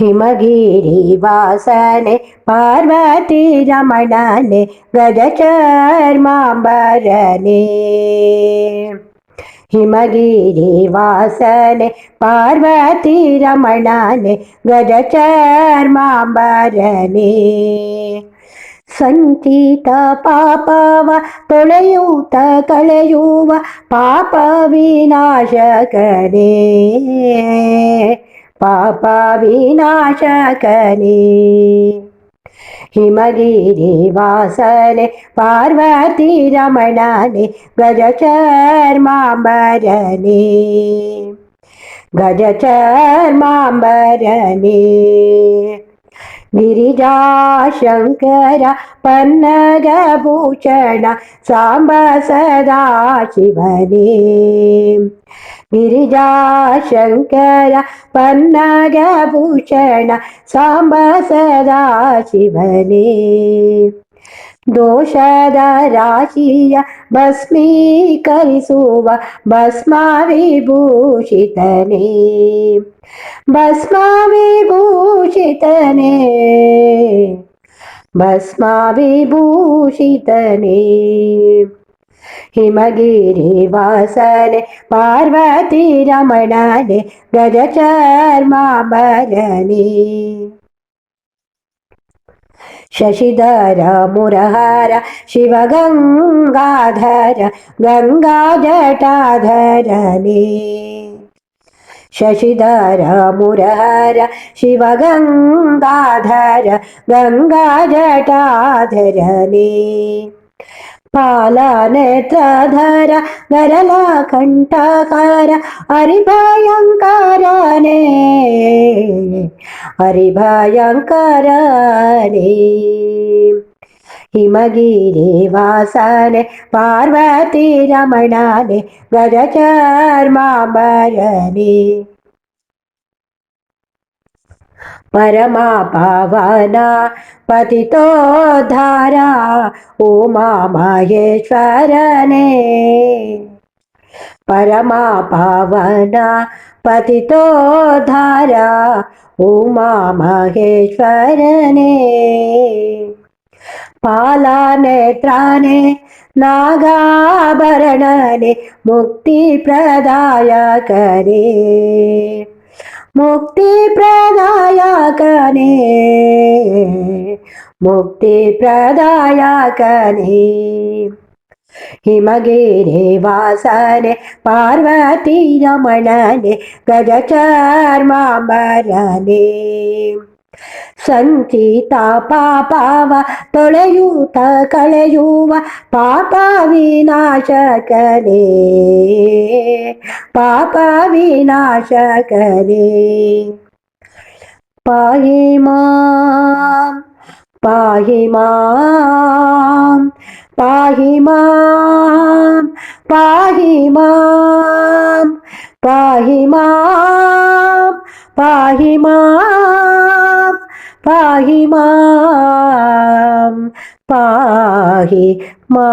हिमगिरिवासने पार्वतीरमणने व्रजचर्माम्बरने हिमगिरिवासने पार्वतीरमणने व्रजचर्माम्बरने सञ्चित चर्माबरने सञ्चत पाप वा पोणयुत कलयु वा पापविनाशकने पापविनाशकनि। हिमगिरिवासने पार्वतीरमणने गजचर्माम्बरने। गजचर्माम्बरने। गिरिजाशङ्कर पन्नगभूषण साम्ब सदा शिवने। गिरिजाशंकर पन्नगूषण साम्बसदा शिवने। दोषदराशिय भस्मीकरिसुव भस्माविभूषितने। भस्माविभूषितने। भस्माविभूषितने। ഹിമഗിരിവാസനെ പാർവതി രമണനെ ഗജചർമാമരണി ശശിധര മുരഹര ശിവഗംഗാധര ഗംഗാജടാധരണേ. ശശിധര മുരഹര ശിവഗംഗാധര ഗംഗാജടാധരണേ. पाला नेत्र धरा धरा हिमगिरिवासने हरि भयङ्कारे पार्वती रमणानि गरचर्मारने परमापाना पतितो धारा उमा महेश्वरने परमा पन पतितो धारा उमा महेश्वरने पालानेत्राणि नागाभरणानि मुक्तिप्रदायकरे मुक्तिप्रदायकने। मुक्तिप्रदायकने। हिमगिरे वासने पार्वती रमणने मरने ಮುಕ್ತಿ ಪ್ರದಾಯಕನೇ ಮುಕ್ತಿ ಪ್ರದಾಯಕನೇ ಮುಕ್ತಿ ಪ್ರದಾಯಕನೇ ಹಿಮಗಿರಿ ವಾಸನೆ ಪಾರ್ವತಿ ರಮಣನೆ ಗಜ ಚರ್ಮಾಂಬರನೆ ಸಂಚಿತ ಪಾಪವ ತೊಳೆಯೂತ ಕಳೆಯುವ ಪಾಪ ವಿನಾಶಕನೇ ಪಾಪ ವಿನಾಶಕನೇ ಪಾಹಿ ಮಾಂ ಪಾಹಿ ಮಾಂ ಪಾಹಿ ಮಾಂ ಪಾಹಿ ಮಾಂ ಪಾಹಿ ಮಾಂ ಪಾಹಿ ಮಾಂ പാഹി മാം പാഹി മാ.